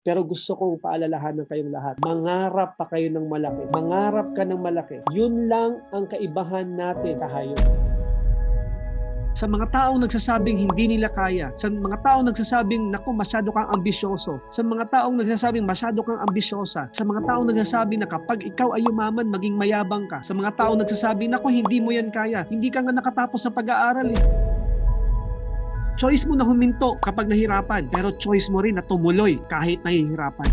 Pero gusto kong paalalahanan kayong lahat. Mangarap pa kayo ng malaki. Mangarap ka ng malaki. Yun lang ang kaibahan natin kahayop. Sa mga taong nagsasabing hindi nila kaya, sa mga taong nagsasabing, naku, masyado kang ambisyoso, sa mga taong nagsasabing masyado kang ambisyosa, sa mga taong nagsasabing na kapag ikaw ay yumaman, maging mayabang ka, sa mga taong nagsasabing, naku, hindi mo yan kaya, hindi ka nga nakatapos sa pag-aaral eh. Choice mo na huminto kapag nahirapan, pero choice mo rin na tumuloy kahit nahihirapan.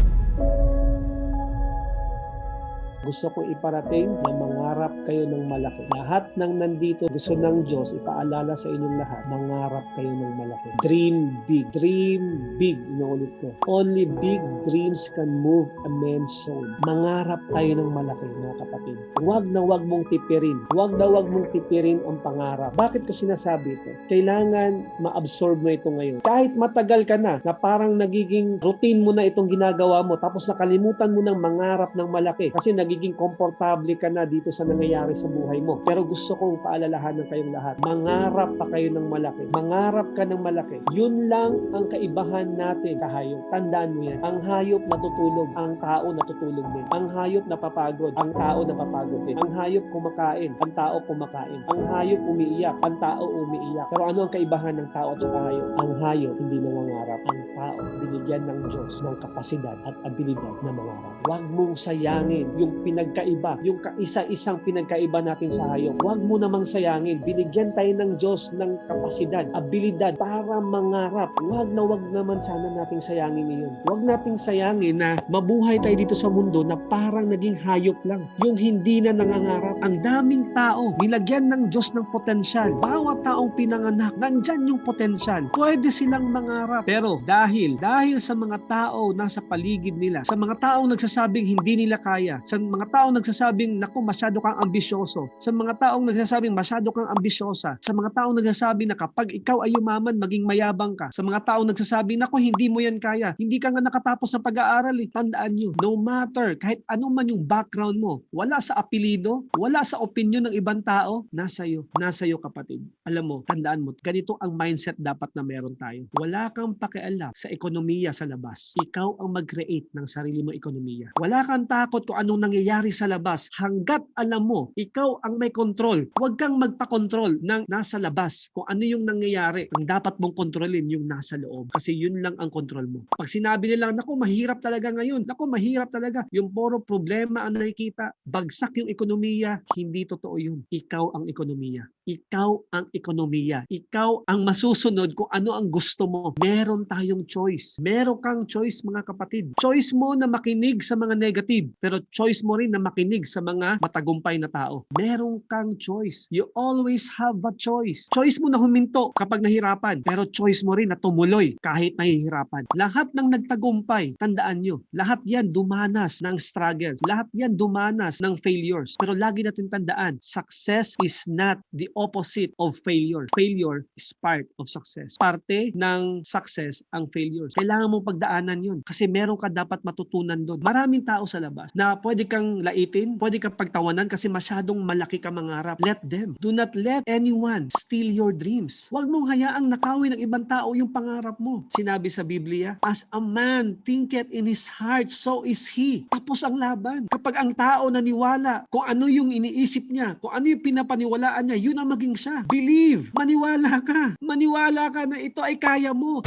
Gusto ko iparating na mangarap kayo ng malaki. Lahat ng nandito gusto ng Diyos ipaalala sa inyong lahat. Mangarap kayo ng malaki. Dream big. Dream big. Inuulit ko. Only big dreams can move a man's soul. Mangarap tayo ng malaki, mga kapatid. Huwag na huwag mong tipirin. Huwag na huwag mong tipirin ang pangarap. Bakit ko sinasabi ito? Kailangan ma-absorb mo ito ngayon. Kahit matagal ka na, na parang nagiging routine mo na itong ginagawa mo, tapos nakalimutan mo ng mangarap ng malaki kasi nagiging komportable ka na dito sa nangyayari sa buhay mo. Pero gusto kong paalalahanan kayong lahat. Mangarap pa kayo ng malaki. Mangarap ka ng malaki. Yun lang ang kaibahan natin kahayop. Tandaan mo yan. Ang hayop natutulog, ang tao natutulog din. Ang hayop napapagod, ang tao napapagod din. Ang hayop kumakain, ang tao kumakain. Ang hayop umiiyak, ang tao umiiyak. Pero ano ang kaibahan ng tao at saka hayop? Ang hayop hindi nangangarap. Ang tao binigyan ng Diyos ng kapasidad at abilidad na mangarap. Huwag mong sayangin yung pinagkaiba, yung kaisa-isang pinagkaiba natin sa hayop. Huwag mo namang sayangin. Binigyan tayo ng Diyos ng kapasidad, abilidad para mangarap. Huwag na huwag naman sana nating sayangin iyon. Huwag nating sayangin na mabuhay tayo dito sa mundo na parang naging hayop lang. Yung hindi na nangangarap. Ang daming tao, nilagyan ng Diyos ng potensyal. Bawat taong pinanganak, nandyan yung potensyal. Pwede silang mangarap. Pero dahil, dahil sa mga tao nasa paligid nila, sa mga taong nagsasabing hindi nila kaya, sa mga taong nagsasabing, naku, masyado kang ambisyoso, sa mga taong nagsasabing masyado kang ambisyosa, sa mga taong nagsasabing na kapag ikaw ay yumaman, maging mayabang ka, sa mga taong nagsasabing, naku, hindi mo yan kaya, hindi ka nga nakatapos sa pag-aaral eh. Tandaan nyo, no matter, kahit ano man yung background mo, wala sa apelido, wala sa opinion ng ibang tao, nasa iyo, nasa iyo kapatid. Alam mo, tandaan mo, ganito ang mindset dapat na meron tayo. Wala kang pakialam sa ekonomiya sa labas. Ikaw ang mag-create ng sarili mo ekonomiya. Wala kang takot kung anong nangyayari sa labas. Hanggat alam mo, ikaw ang may control. Huwag kang magpa-control ng nasa labas kung ano yung nangyayari. Ang dapat mong kontrolin yung nasa loob. Kasi yun lang ang control mo. Pag sinabi nila, naku, mahirap talaga ngayon. Naku, mahirap talaga. Yung puro problema ang nakikita. Bagsak yung ekonomiya. Hindi totoo yun. Ikaw ang ekonomiya. Ikaw ang ekonomiya. Ikaw ang masusunod kung ano ang gusto mo. Meron tayong choice. Meron kang choice mga kapatid. Choice mo na makinig sa mga negative. Pero choice mo rin na makinig sa mga matagumpay na tao. Meron kang choice. You always have a choice. Choice mo na huminto kapag nahirapan. Pero choice mo rin na tumuloy kahit nahihirapan. Lahat ng nagtagumpay, tandaan nyo, lahat yan dumanas ng struggles. Lahat yan dumanas ng failures. Pero lagi natin tandaan, success is not the opposite of failure. Failure is part of success. Parte ng success ang failures. Kailangan mong pagdaanan yun kasi meron ka dapat matutunan doon. Maraming tao sa labas na pwede kang laitin, pwede kang pagtawanan kasi masyadong malaki ka mangarap. Let them. Do not let anyone steal your dreams. Huwag mong hayaang nakawin ng ibang tao yung pangarap mo. Sinabi sa Biblia, as a man thinketh in his heart, so is he. Tapos ang laban. Kapag ang tao naniwala kung ano yung iniisip niya, kung ano yung pinapaniwalaan niya, yun ang maging siya. Believe. Maniwala ka. Maniwala ka na ito ay kaya mo.